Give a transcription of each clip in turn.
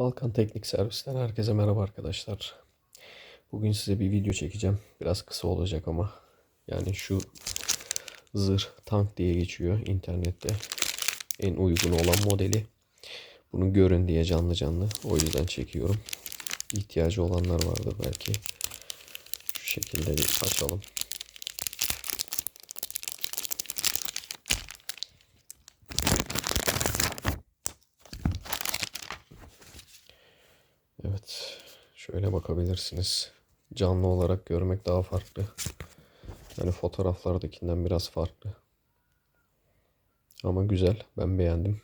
Balkan Teknik Servis'ten herkese merhaba arkadaşlar. Bugün size bir video çekeceğim. Biraz kısa olacak ama. Yani şu zırh tank diye geçiyor internette. En uygun olan modeli. Bunu görün diye canlı canlı. O yüzden çekiyorum. İhtiyacı olanlar vardır belki. Şu şekilde bir açalım. Evet. Şöyle bakabilirsiniz. Canlı olarak görmek daha farklı. Yani fotoğraflardakinden biraz farklı. Ama güzel. Ben beğendim.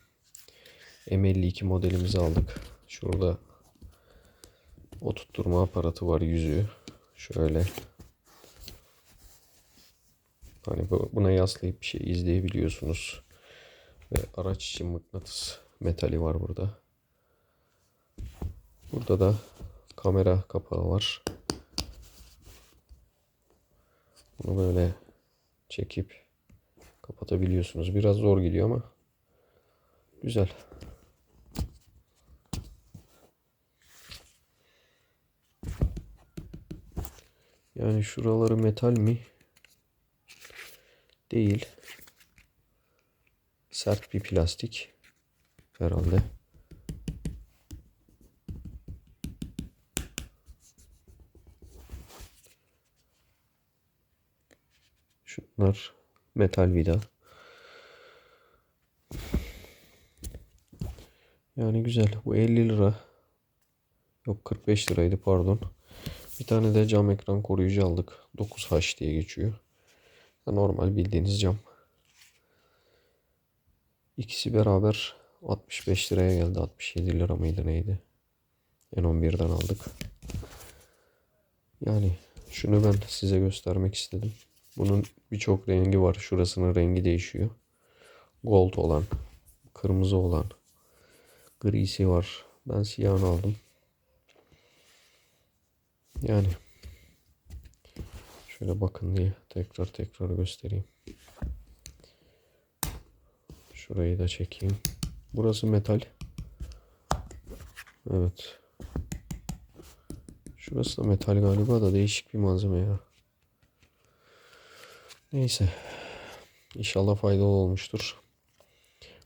M52 modelimizi aldık. Şurada oturtturma aparatı var yüzüğü. Şöyle. Hani bu- buna yaslayıp bir şey izleyebiliyorsunuz. Ve araç için mıknatıs metali var burada. Burada da kamera kapağı var. Bunu böyle çekip kapatabiliyorsunuz. Biraz zor gidiyor ama güzel. Yani şuraları metal mi? Değil. Sert bir plastik herhalde. Şunlar metal vida. Yani güzel. Bu 50 lira. Yok 45 liraydı pardon. Bir tane de cam ekran koruyucu aldık. 9H diye geçiyor. Normal bildiğiniz cam. İkisi beraber 65 liraya geldi. 67 lira mıydı neydi? N11'den aldık. Yani şunu ben size göstermek istedim. Bunun birçok rengi var. Şurasının rengi değişiyor. Gold olan, kırmızı olan, grisi var. Ben siyahını aldım. Yani şöyle bakın diye tekrar tekrar göstereyim. Şurayı da çekeyim. Burası metal. Evet. Şurası da metal galiba da değişik bir malzeme ya. Neyse. İnşallah faydalı olmuştur.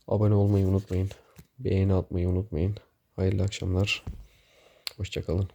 Abone olmayı unutmayın. Beğeni atmayı unutmayın. Hayırlı akşamlar. Hoşçakalın.